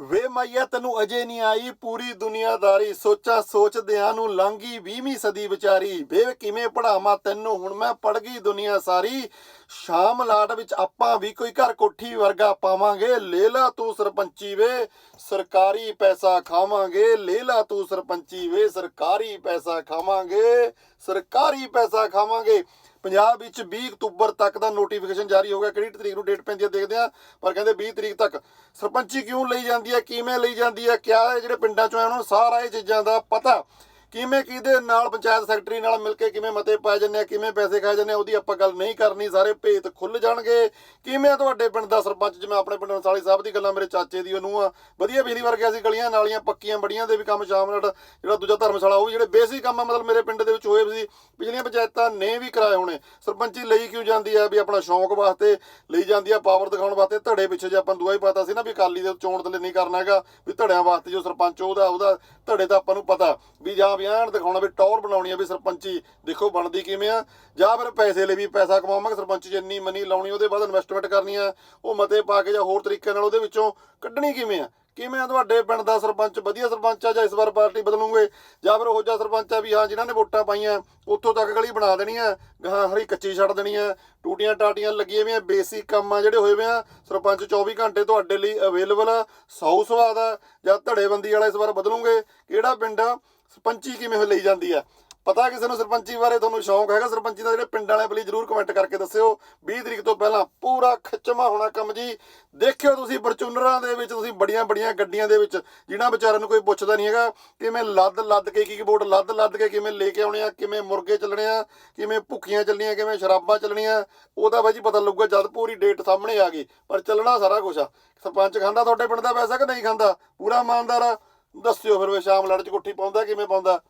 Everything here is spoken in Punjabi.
ਵੇ ਮਾਈਆ, ਤੈਨੂੰ ਅਜੇ ਨਹੀਂ ਆਈ ਪੂਰੀ ਦੁਨੀਆਦਾਰੀ। ਸੋਚਾਂ ਸੋਚਦਿਆਂ ਨੂੰ ਲੰਘੀ 20ਵੀਂ ਸਦੀ ਵਿਚਾਰੀ। ਵੇ ਕਿਵੇਂ ਪੜਾਵਾਂ ਤੈਨੂੰ? ਹੁਣ ਮੈਂ ਪੜ ਗਈ ਦੁਨੀਆ ਸਾਰੀ। ਸ਼ਾਮ ਲਾਟ ਵਿੱਚ ਆਪਾਂ ਵੀ ਕੋਈ ਘਰ ਕੋਠੀ ਵਰਗਾ ਪਾਵਾਂਗੇ। ਲੈ ਲਾ ਤੂੰ ਸਰਪੰਚੀ ਵੇ, ਸਰਕਾਰੀ ਪੈਸਾ ਖਾਵਾਂਗੇ। ਲੈ ਲਾ ਤੂੰ ਸਰਪੰਚੀ ਵੇ, ਸਰਕਾਰੀ ਪੈਸਾ ਖਾਵਾਂਗੇ। ਸਰਕਾਰੀ ਪੈਸਾ ਖਾਵਾਂਗੇ। ਪੰਜਾਬ ਵਿੱਚ 20 ਅਕਤੂਬਰ ਤੱਕ ਦਾ ਨੋਟੀਫਿਕੇਸ਼ਨ ਜਾਰੀ ਹੋ ਗਿਆ। ਕਿਹੜੀ ਤਰੀਕ ਨੂੰ ਡੇਟ ਪੈਂਦੀ ਹੈ ਦੇਖਦੇ ਆ ਪਰ ਕਹਿੰਦੇ 20 ਤਰੀਕ ਤੱਕ। ਸਰਪੰਚੀ ਕਿਉਂ ਲਈ ਜਾਂਦੀ ਹੈ? ਕਿਵੇਂ ਲਈ ਜਾਂਦੀ ਹੈ? ਕਿਆ ਇਹ ਜਿਹੜੇ ਪਿੰਡਾਂ ਚੋਂ ਆਏ, ਉਹਨਾਂ ਨੂੰ ਸਾਰਾ ਇਹ ਚੀਜ਼ਾਂ ਦਾ ਪਤਾ। ਕਿਵੇਂ ਕਿਹਦੇ ਨਾਲ ਪੰਚਾਇਤ ਸੈਕਟਰੀ ਨਾਲ ਮਿਲ ਕੇ ਕਿਵੇਂ ਮਤੇ ਪਾਏ ਜਾਂਦੇ ਆ, ਕਿਵੇਂ ਪੈਸੇ ਖਾਏ ਜਾਂਦੇ ਆ, ਉਹਦੀ ਆਪਾਂ ਗੱਲ ਨਹੀਂ ਕਰਨੀ। ਸਾਰੇ ਭੇਤ ਖੁੱਲ ਜਾਣਗੇ। ਕਿਵੇਂ ਤੁਹਾਡੇ ਪਿੰਡ ਦਾ ਸਰਪੰਚ, ਜਿਵੇਂ ਆਪਣੇ ਪਿੰਡ ਨਸਾਲੀ ਸਾਹਿਬ ਦੀ ਗੱਲਾਂ ਮੇਰੇ ਚਾਚੇ ਦੀ, ਉਹਨੂੰ ਆ। ਵਧੀਆ ਬਿਜਲੀ ਵਰਗੇ ਅਸੀਂ ਗਲੀਆਂ, ਨਾਲੀਆਂ, ਪੱਕੀਆਂ, ਬੜੀਆਂ ਦੇ ਵੀ ਕੰਮ ਸ਼ਾਮਲ ਜਿਹੜਾ ਦੂਜਾ ਧਰਮਸ਼ਾਲਾ, ਉਹ ਵੀ ਜਿਹੜੇ ਬੇਸਿਕ ਕੰਮ ਆ, ਮਤਲਬ ਮੇਰੇ ਪਿੰਡ ਦੇ ਵਿੱਚ ਹੋਏ ਸੀ। ਪਿਛਲੀਆਂ ਪੰਚਾਇਤਾਂ ਨੇ ਵੀ ਕਰਾਏ ਹੋਣੇ। ਸਰਪੰਚੀ ਲਈ ਕਿਉਂ ਜਾਂਦੀ ਆ ਵੀ ਆਪਣਾ ਸ਼ੌਂਕ ਵਾਸਤੇ, ਲਈ ਜਾਂਦੀ ਆ ਪਾਵਰ ਦਿਖਾਉਣ ਵਾਸਤੇ? ਧੜੇ ਪਿੱਛੇ ਜੇ ਆਪਾਂ ਨੂੰ ਦੁਆ ਹੀ ਪਤਾ ਸੀ ਨਾ ਵੀ ਅਕਾਲੀ ਦੇ ਚੋਣ ਤੇ ਨਹੀਂ ਕਰਨਾ ਹੈਗਾ, ਵੀ ਧੜਿਆਂ ਵਾਸਤੇ ਜੋ ਸਰਪੰਚ ਉਹਦਾ ਉਹਦਾ ਧੜੇ ਦਾ ਆਪਾਂ ਨੂੰ ਪਤਾ। ਵੀ ਜਾਂ ਵੀ ਐਨ ਦਿਖਾਉਣਾ ਵੀ ਟੌਰ ਬਣਾਉਣੀ ਆ ਵੀ ਸਰਪੰਚੀ, ਦੇਖੋ ਬਣਦੀ ਕਿਵੇਂ ਆ। ਜਾਂ ਫਿਰ ਪੈਸੇ ਲਈ ਵੀ ਪੈਸਾ ਕਮਾਵਾਂਗੇ, ਸਰਪੰਚ ਚ ਇੰਨੀ ਮਨੀ ਲਾਉਣੀ, ਉਹਦੇ ਬਾਅਦ ਇਨਵੈਸਟਮੈਂਟ ਕਰਨੀ ਆ। ਉਹ ਮਤੇ ਪਾ ਕੇ ਜਾਂ ਹੋਰ ਤਰੀਕੇ ਨਾਲ ਉਹਦੇ ਵਿੱਚੋਂ ਕੱਢਣੀ ਕਿਵੇਂ ਆ? ਕਿਵੇਂ ਤੁਹਾਡੇ ਪਿੰਡ ਦਾ ਸਰਪੰਚ? ਵਧੀਆ ਸਰਪੰਚ ਆ ਜਾਂ ਇਸ ਵਾਰ ਪਾਰਟੀ ਬਦਲੂਗੇ? ਜਾਂ ਫਿਰ ਉਹ ਜਿਹਾ ਸਰਪੰਚ ਆ ਵੀ ਹਾਂ, ਜਿਨ੍ਹਾਂ ਨੇ ਵੋਟਾਂ ਪਾਈਆਂ, ਉੱਥੋਂ ਤੱਕ ਗਲੀ ਬਣਾ ਦੇਣੀ ਆ ਗਾਂ ਹਰੀ ਕੱਚੀ ਛੱਡ ਦੇਣੀ ਆ, ਟੂਟੀਆਂ ਟਾਟੀਆਂ ਲੱਗੀਆਂ ਵੀਆਂ ਬੇਸਿਕ ਕੰਮ ਆ ਜਿਹੜੇ ਹੋਏ ਵੇ ਆ। ਸਰਪੰਚ 24 ਘੰਟੇ ਤੁਹਾਡੇ ਲਈ ਅਵੇਲੇਬਲ ਆ, ਸੌ ਸਵਾਦ ਆ, ਜਾਂ ਧੜੇਬੰਦੀ ਵਾਲਾ ਇਸ ਵਾਰ ਬਦਲੂਗੇ? ਕਿਹੜਾ ਪਿੰਡ ਆ? ਸਰਪੰਚੀ ਕਿਵੇਂ ਲਈ ਜਾਂਦੀ ਆ? ਪਤਾ ਕਿਸੇ ਨੂੰ ਸਰਪੰਚੀ ਬਾਰੇ ਤੁਹਾਨੂੰ ਸ਼ੌਂਕ ਹੈਗਾ? ਸਰਪੰਚੀ ਦਾ ਜਿਹੜੇ ਪਿੰਡ ਵਾਲੇ ਪਲੀਜ਼ ਜਰੂਰ ਕਮੈਂਟ ਕਰਕੇ ਦੱਸਿਓ। 20 ਤਰੀਕ ਤੋਂ ਪਹਿਲਾਂ ਪੂਰਾ ਖਿੱਚਮਾ ਹੋਣਾ ਕੰਮ ਜੀ। ਦੇਖਿਓ ਤੁਸੀਂ ਫਰਚੂਨਰਾਂ ਦੇ ਵਿੱਚ, ਤੁਸੀਂ ਬੜੀਆਂ ਬੜੀਆਂ ਗੱਡੀਆਂ ਦੇ ਵਿੱਚ, ਜਿਨ੍ਹਾਂ ਵਿਚਾਰਿਆਂ ਨੂੰ ਕੋਈ ਪੁੱਛਦਾ ਨਹੀਂ ਹੈਗਾ, ਕਿਵੇਂ ਲੱਦ ਲੱਦ ਕੇ ਕੀ ਬੋਰਡ, ਲੱਦ ਲੱਦ ਕੇ ਕਿਵੇਂ ਲੈ ਕੇ ਆਉਣੇ ਆ, ਕਿਵੇਂ ਮੁਰਗੇ ਚੱਲਣੇ ਆ, ਕਿਵੇਂ ਭੁੱਖੀਆਂ ਚੱਲਣੀਆਂ, ਕਿਵੇਂ ਸ਼ਰਾਬਾਂ ਚੱਲਣੀਆਂ, ਉਹਦਾ ਬਾਈ ਜੀ ਪਤਾ ਲੱਗੂਗਾ ਜਦ ਪੂਰੀ ਡੇਟ ਸਾਹਮਣੇ ਆ ਗਈ। ਪਰ ਚੱਲਣਾ ਸਾਰਾ ਕੁਝ ਆ। ਸਰਪੰਚ ਖਾਂਦਾ ਤੁਹਾਡੇ ਪਿੰਡ ਦਾ ਪੈਸਾ ਕਿ ਨਹੀਂ ਖਾਂਦਾ? ਪੂਰਾ ਇਮਾਨਦਾਰ ਆ। ਦੱਸਿਓ ਫਿਰ ਵੇ ਸ਼ਾਮ ਲੜ ਚ ਕੋਠੀ ਪਾਉਂਦਾ, ਕਿਵੇਂ ਪਾਉਂਦਾ?